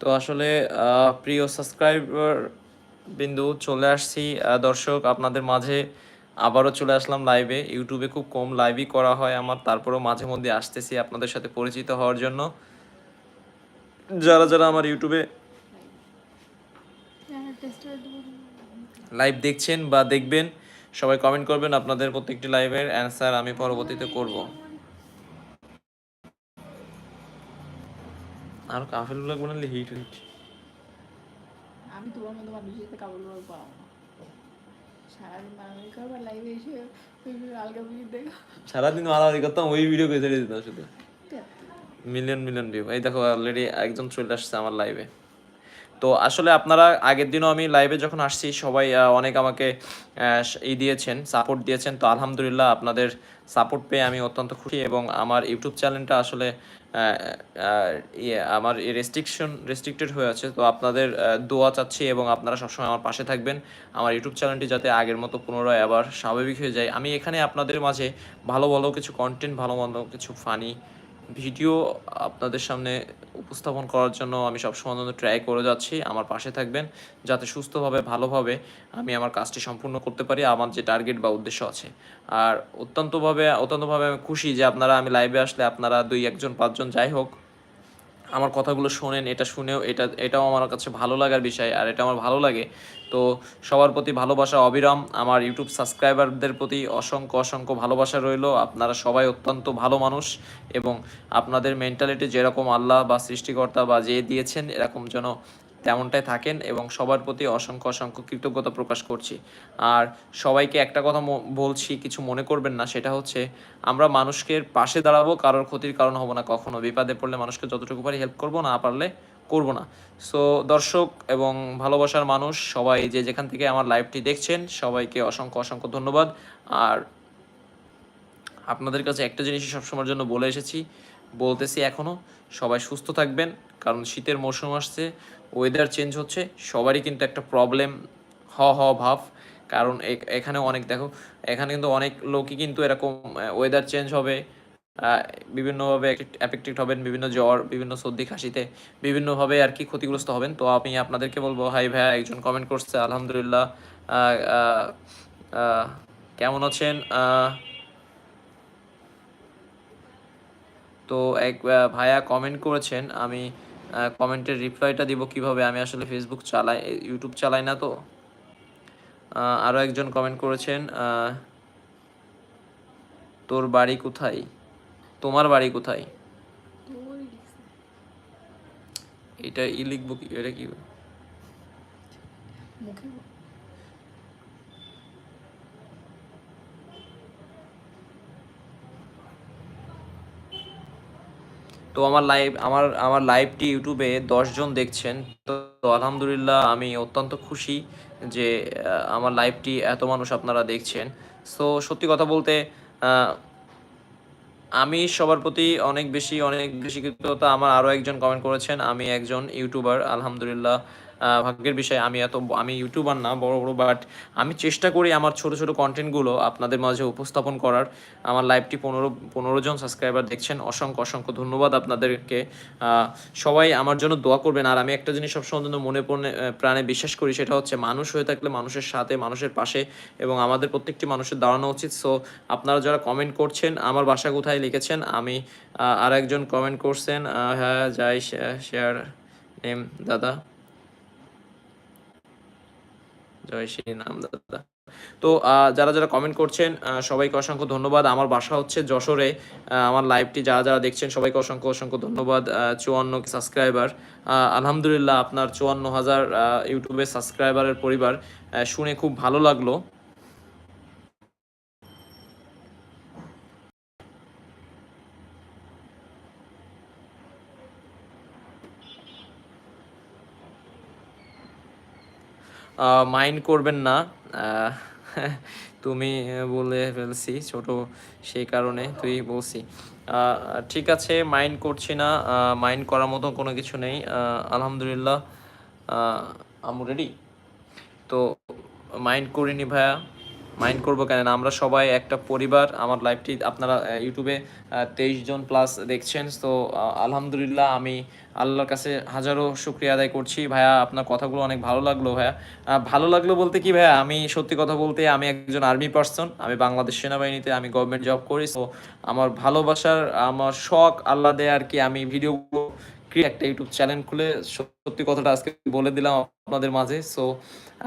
তো আসলে প্রিয় সাবস্ক্রাইবার বিন্দু চলে আসছি। দর্শক, আপনাদের মাঝে আবারও চলে আসলাম লাইভে ইউটিউবে খুব কম লাইভই করা হয় আমার, তারপরেও মাঝে মধ্যে আসতেছি আপনাদের সাথে পরিচিত হওয়ার জন্য। যারা যারা আমার ইউটিউবে লাইভ দেখছেন বা দেখবেন, সবাই কমেন্ট করবেন আপনাদের প্রত্যেকটি লাইভের অ্যান্সার আমি পরবর্তীতে করব। আর কাফেল ব্লগ বানালে হিট হচ্ছে আমি তোমার মতো মানুষের সাথে কাপড় ব্লগ বানাবো সারাদিন মারামারি করব লাইভে এসে আলগা ভিডিও দেখো। সারাদিন মারামারি করতাম ওই ভিডিও করে ছেড়ে দিতাম শুধু। মিলিয়ন মিলিয়ন ভিউ এই দেখো অলরেডি একজন চলে আসছে আমার লাইভে তো আসলে আপনারা আগের দিনও আমি লাইভে যখন আসছি, সবাই অনেক আমাকে ই দিয়েছেন সাপোর্ট দিয়েছেন। তো আলহামদুলিল্লাহ আপনাদের সাপোর্ট পেয়ে আমি অত্যন্ত খুশি এবং আমার ইউটিউব চ্যানেলটা আসলে ইয়ে আমার রেস্ট্রিকশন রেস্ট্রিক্টেড হয়ে আছে। তো আপনাদের দোয়া চাচ্ছি এবং আপনারা সবসময় আমার পাশে থাকবেন। আমার ইউটিউব চ্যানেলটি যাতে আগের মতো পুনরায় আবার স্বাভাবিক হয়ে যায়। আমি এখানে আপনাদের মাঝে ভালো ভালো কিছু কন্টেন্ট ভালো ভালো কিছু ফানি ভিডিও আপনাদের সামনে উপস্থাপন করার জন্য আমি সবসময় জন্য ট্রাই করে যাচ্ছি। আমার পাশে থাকবেন, যাতে সুস্থভাবে, ভালোভাবে আমি আমার কাজটি সম্পূর্ণ করতে পারি, আমার যে টার্গেট বা উদ্দেশ্য আছে। আর অত্যন্তভাবে অত্যন্তভাবে আমি খুশি যে আপনারা আমি লাইভে আসলে আপনারা দুই, একজন, পাঁচজন যাই হোক আমার কথাগুলো শোনেন, এটা শুনেও, এটা, এটাও আমার কাছে ভালো লাগার বিষয় আর এটা আমার ভালো লাগে। তো সবার প্রতি ভালোবাসা অবিরাম। আমার ইউটিউব সাবস্ক্রাইবারদের প্রতি অসংখ্য অসংখ্য ভালোবাসা রইল। আপনারা সবাই অত্যন্ত ভালো মানুষ এবং আপনাদের মেন্টালিটি যেরকম আল্লাহ বা সৃষ্টিকর্তা বা যে দিয়েছেন, এরকম যেন তেমনটাই থাকেন এবং সবার প্রতি অসংখ্য অসংখ্য কৃতজ্ঞতা প্রকাশ করছি। আর সবাইকে একটা কথা বলছি, কিছু মনে করবেন না, সেটা হচ্ছে আমরা মানুষকে পাশে দাঁড়াবো, কারোর ক্ষতির কারণ হব না কখনো। বিপদে পড়লে মানুষকে যতটুকু পারি হেল্প করব, না পারলে করব না। সো দর্শক এবং ভালোবাসার মানুষ, সবাই যে যেখান থেকে আমার লাইভটি দেখছেন, সবাইকে অসংখ্য অসংখ্য ধন্যবাদ। আর আপনাদের কাছে একটা জিনিসই সবসময়ের জন্য বলে এসেছি, বলতেছি এখনও সবাই সুস্থ থাকবেন, কারণ শীতের মৌসুম আসছে। ওয়েদার চেঞ্জ হচ্ছে, সবারই কিন্তু একটা প্রবলেম হ হ, ভাব। কারণ এখানে অনেক, দেখো, এখানে কিন্তু অনেক লোকই কিন্তু এরকম ওয়েদার চেঞ্জ হবে বিভিন্নভাবে অ্যাফেক্টেড হবেন, বিভিন্ন জ্বর, বিভিন্ন সর্দি কাশিতে, বিভিন্নভাবে আর কি ক্ষতিগ্রস্ত হবেন। তো আমি আপনাদেরকে বলব, হাই ভাইয়া, একজন কমেন্ট করছে, আলহামদুলিল্লাহ কেমন আছেন? তো এক ভাইয়া কমেন্ট করেছেন, আমি কমেন্টের রিপ্লাইটা দিব কীভাবে? আমি আসলে ফেসবুক চালাই ইউটিউব চালাই না তো। আরও একজন কমেন্ট করেছেন তোর বাড়ি কোথায়? তোমার বাড়ি কোথায়? এটা ই লিখব কি? এটা কি? তো আমার লাইভ আমার আমার লাইভটি ইউটিউবে জন দেখছেন। তো আলহামদুলিল্লাহ আমি অত্যন্ত খুশি যে আমার লাইভটি এত মানুষ আপনারা দেখছেন। সো সত্যি কথা বলতে আমি সবার প্রতি অনেক বেশি অনেক বেশি কৃতজ্ঞতা। আমার আরও একজন কমেন্ট করেছেন, আমি একজন ইউটিউবার আলহামদুলিল্লাহ। ভাগ্যের বিষয়, আমি এত আমি ইউটিউবার না, বড় বড় বাট আমি চেষ্টা করি আমার ছোট ছোট কন্টেন্টগুলো আপনাদের মাঝে উপস্থাপন করার। আমার লাইভটি পনেরো পনেরো জন সাবস্ক্রাইবার দেখছেন, অসংখ্য অসংখ্য ধন্যবাদ আপনাদেরকে। সবাই আমার জন্য দোয়া করবেন। আর আমি একটা জিনিস সবসময় জন্য মনে পড়ে প্রাণে বিশ্বাস করি, সেটা হচ্ছে মানুষ হয়ে থাকলে মানুষের সাথে, মানুষের পাশে এবং আমাদের প্রত্যেকটি মানুষের দাঁড়ানো উচিত। সো আপনারা যারা কমেন্ট করছেন, আমার বাসা কোথায় লিখেছেন? আমি আর একজন কমেন্ট করছেন হ্যাঁ যাই শেয়ার নেম দাদা। জয় শ্রী নাম, দাদা। তো যারা যারা কমেন্ট করছেন সবাইকে অসংখ্য ধন্যবাদ। আমার বাসা হচ্ছে যশোরে। আমার লাইভটি যারা যারা দেখছেন, সবাইকে অসংখ্য অসংখ্য ধন্যবাদ। চুয়ান্ন সাবস্ক্রাইবার আলহামদুলিল্লাহ আপনার চুয়ান্ন হাজার ইউটিউবে সাবস্ক্রাইবারের পরিবার শুনে খুব ভালো লাগল। মাইন্ড করবেন না। তুমি বলে ফেলছি, ছোট সেই কারণে তুই বলছি। ঠিক আছে মাইন্ড করছি না। মাইন্ড করার মতো কোনো কিছু নেই। আলহামদুলিল্লাহ। আমু তো মাইন্ড করিনি ভাইয়া। মাইন্ড করব কেন আমরা সবাই একটা পরিবার, আমার লাইভটি আপনারা ইউটিউবে তেইশ জন প্লাস দেখছেন। তো আলহামদুলিল্লাহ আমি আল্লাহর কাছে হাজারো শুক্রিয়া আদায় করছি। ভাইয়া, আপনার কথাগুলো অনেক ভালো লাগল ভাইয়া। ভালো লাগল বলতে কি ভাইয়া? আমি সত্যি কথা বলতে আমি একজন আর্মি পার্সন আমি বাংলাদেশ সেনাবাহিনীতে আমি গভর্নমেন্ট জব করি। তো, আমার ভালোবাসার, আমার শখ, আল্লাহ দেয় আর কি, আমি ক্রিয়ে একটা ইউটিউব চ্যানেল খুলে সত্যি কথাটা আজকে বলে দিলাম আপনাদের মাঝে। সো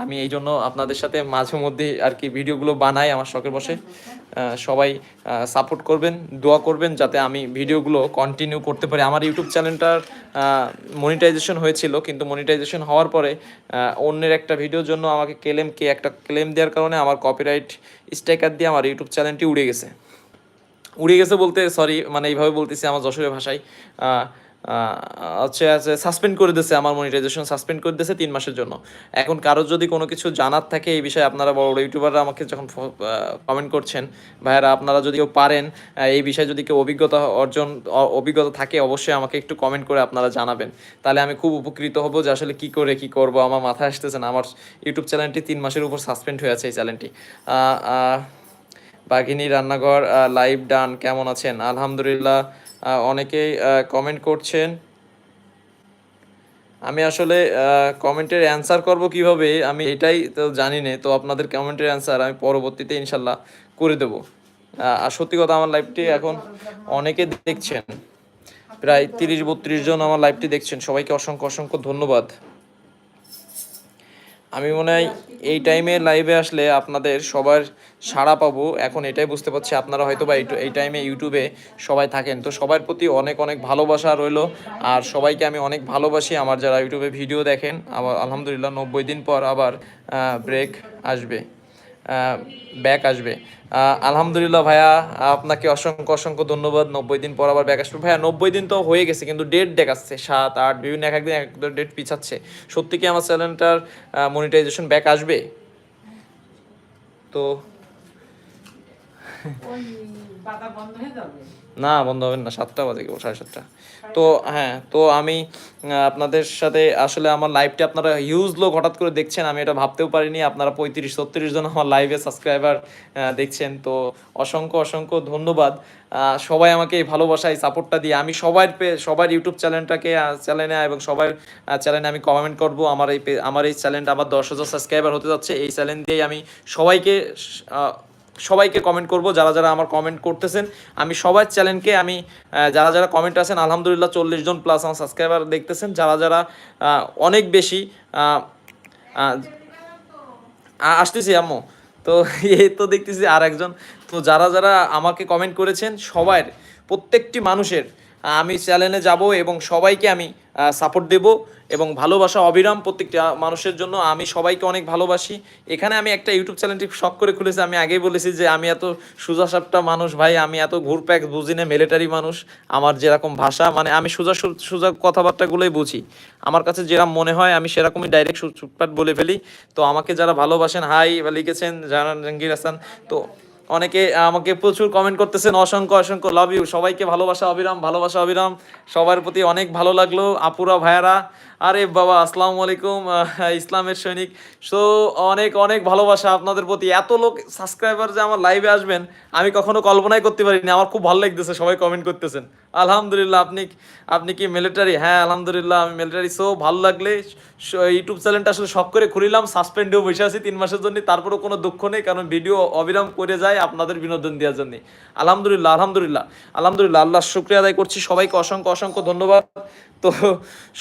আমি এই জন্য আপনাদের সাথে মাঝে মধ্যে আর কি ভিডিওগুলো বানাই আমার শখের বসে সবাই সাপোর্ট করবেন, দোয়া করবেন যাতে আমি ভিডিওগুলো কন্টিনিউ করতে পারি। আমার ইউটিউব চ্যানেলটার মনিটাইজেশন হয়েছিল, কিন্তু মনিটাইজেশন হওয়ার পরে অন্যের একটা ভিডিওর জন্য আমাকে ক্লেম কে একটা ক্লেম দেওয়ার কারণে আমার কপিরাইট স্ট্রাইকার দিয়ে আমার ইউটিউব চ্যানেলটি উড়ে গেছে। উড়ে গেছে বলতে সরি মানে এইভাবে বলতেছি আমার যশোরের ভাষায়। হচ্ছে আছে সাসপেন্ড করে দিয়েছে আমার মনিটাইজেশন সাসপেন্ড করে দিয়েছে তিন মাসের জন্য। এখন কারোর যদি কোনো কিছু জানার থাকে এই বিষয়ে আপনারা বড় ইউটিউবাররা আমাকে যখন কমেন্ট করছেন, ভাইয়ারা আপনারা যদি কেউ পারেন এই বিষয়ে যদি কেউ অভিজ্ঞতা অর্জন অভিজ্ঞতা থাকে অবশ্যই আমাকে একটু কমেন্ট করে আপনারা জানাবেন। তাহলে আমি খুব উপকৃত হব যে আসলে কি করে, কি করব, আমার মাথায় আসতেছে না। আমার ইউটিউব চ্যানেলটি তিন মাসের উপর সাসপেন্ড হয়ে আছে এই চ্যানেলটি বাঘিনী রান্নাঘর লাইভ ডান, কেমন আছেন? আলহামদুলিল্লাহ অনেকেই কমেন্ট করছেন। আমি আসলে কমেন্টের অ্যান্সার করব কীভাবে, আমি এটাই তো জানি না, তো আপনাদের কমেন্টের অ্যান্সার আমি পরবর্তীতে ইনশাল্লাহ করে দেব। আর সত্যি কথা আমার লাইভটি এখন অনেকে দেখছেন। প্রায় তিরিশ বত্রিশ জন আমার লাইভটি দেখছেন। সবাইকে অসংখ্য অসংখ্য ধন্যবাদ। আমি মনে হয় এই টাইমে লাইভে আসলে আপনাদের সবার সাড়া পাবো। এখন এটাই বুঝতে পারছি, আপনারা হয়তো বা এই- টাইমে ইউটিউবে সবাই থাকেন। তো সবার প্রতি অনেক অনেক ভালোবাসা রইল। আর সবাইকে আমি অনেক ভালোবাসি। আমার যারা ইউটিউবে ভিডিও দেখেন, আবার আলহামদুলিল্লাহ নব্বই দিন পর আবার ব্রেক আসবে। ব্যাক আসবে। আলহামদুলিল্লাহ ভাইয়া আপনাকে অসংখ্য অসংখ্য ধন্যবাদ। নব্বই দিন পর আবার ব্যাক আসবে। ভাইয়া, নব্বই দিন তো হয়ে গেছে, কিন্তু ডেট দেখাচ্ছে সাত, আট, বিভিন্ন এক একদিন এক ডেট পিছাচ্ছে। সত্যি কি আমার চ্যানেলটার মনিটাইজেশন ব্যাক আসবে? তো ওই বাধা বন্ধ হয়ে যাবে না বন্ধ হবে না সাতটা বাজে কেবল সাড়ে সাতটা। তো হ্যাঁ তো আমি আপনাদের সাথে আসলে আমার লাইভটি আপনারা হিউজ লোক হঠাৎ করে দেখছেন আমি এটা ভাবতেও পারিনি আপনারা পঁয়ত্রিশ ছত্রিশ জন আমার লাইভে সাবস্ক্রাইবার দেখছেন। তো অসংখ্য অসংখ্য ধন্যবাদ। সবাই আমাকে এই ভালোবাসা এই সাপোর্টটা দিয়ে আমি সবার সবার ইউটিউব চ্যানেলটাকে চ্যানেলে এবং সবার চ্যানেলে আমি কমেন্ট করব। আমার এই আমার এই চ্যানেলটা আমার দশ হাজার সাবস্ক্রাইবার হতে যাচ্ছে। এই চ্যানেল দিয়েই আমি সবাইকে সবাইকে কমেন্ট করব, যারা যারা আমার কমেন্ট করতেছেন। আমি সবার চ্যানেলকে আমি যারা যারা কমেন্ট আছেন, আলহামদুলিল্লাহ চল্লিশ জন প্লাস আমার সাবস্ক্রাইবার দেখতেছেন। যারা যারা অনেক বেশি আসতেছি আম্মু। তো এই তো দেখতেছি আর একজন তো যারা যারা আমাকে কমেন্ট করেছেন, সবার, প্রত্যেকটি মানুষের আমি চ্যানেলে যাব এবং সবাইকে আমি সাপোর্ট দেব এবং ভালোবাসা অবিরাম প্রত্যেকটা মানুষের জন্য। আমি সবাইকে অনেক ভালোবাসি। এখানে আমি একটা ইউটিউব চ্যানেলটি শখ করে খুলেছি। আমি আগেই বলেছি যে আমি এত সোজা সাপটা মানুষ ভাই, আমি এত ঘুরপ্যাক বুঝি না মিলিটারি মানুষ। আমার যেরকম ভাষা মানে আমি সোজা সোজা কথাবার্তাগুলোই বুঝি। আমার কাছে যেরকম মনে হয়, আমি সেরকমই ডাইরেক্ট চুটপাট বলে ফেলি। তো আমাকে যারা ভালোবাসেন, হাই বা লিখেছেন জানান জাহাঙ্গীর হাসান, তো অনেকে আমাকে প্রচুর কমেন্ট করতেছেন, অসংখ্য অসংখ্য লাভ ইউ সবাইকে ভালোবাসা, অবিরাম ভালোবাসা, অবিরাম। সবার প্রতি অনেক ভালো লাগল, আপুরা, ভাইয়ারা। আরে বাবা, আসসালামু আলাইকুম ইসলামের সৈনিক। সো অনেক অনেক ভালোবাসা আপনাদের প্রতি। এত লোক সাবস্ক্রাইবার যে আমার লাইভে আসবেন, আমি কখনো কল্পনাই করতে পারিনি। আমার খুব ভালো লাগতেছে, সবাই কমেন্ট করতেছেন। আলহামদুলিল্লাহ, আপনি আপনি কি মিলিটারি হ্যাঁ আলহামদুলিল্লাহ, আমি মিলিটারি সো ভালো লাগলে ইউটিউব চ্যানেলটা আসলে শখ করে খুলিলাম সাসপেন্ডেও বসে আছি তিন মাসের জন্য। তারপরেও কোনো দুঃখ নেই, কারণ ভিডিও অবিরাম করে যায়। আপনাদের বিনোদন দেওয়ার জন্য। আলহামদুলিল্লাহ আলহামদুলিল্লাহ আলহামদুলিল্লাহ আল্লাহ শুক্রিয়া আদায় করছি। সবাইকে অসংখ্য অসংখ্য ধন্যবাদ। তো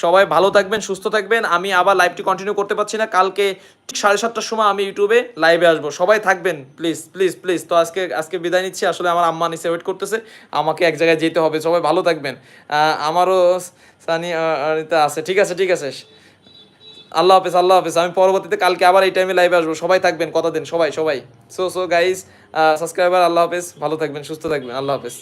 সবাই ভালো থাকবেন, সুস্থ থাকবেন। আমি আবার লাইভটি কন্টিনিউ করতে পারছি না। কালকে ঠিক সাড়ে সাতটার সময় আমি ইউটিউবে লাইভে আসব। সবাই থাকবেন প্লিজ প্লিজ প্লিজ তো আজকে আজকে বিদায় নিচ্ছি। আসলে আমার আম্মা নিচে ওয়েট করতেছে। আমাকে এক জায়গায় যেতে হবে। সবাই ভালো থাকবেন। আমারও সানি আছে। ঠিক আছে ঠিক আছে। আল্লাহ হাফেজ আল্লাহ হাফেজ, আমি পরবর্তীতে কালকে আবার এই টাইমে লাইভে আসব। সবাই থাকবেন, কতদিন? সবাই সবাই। সো সো গাইজ সাবস্ক্রাইবার আল্লাহ হাফেজ, ভালো থাকবেন, সুস্থ থাকবেন, আল্লাহ হাফেজ।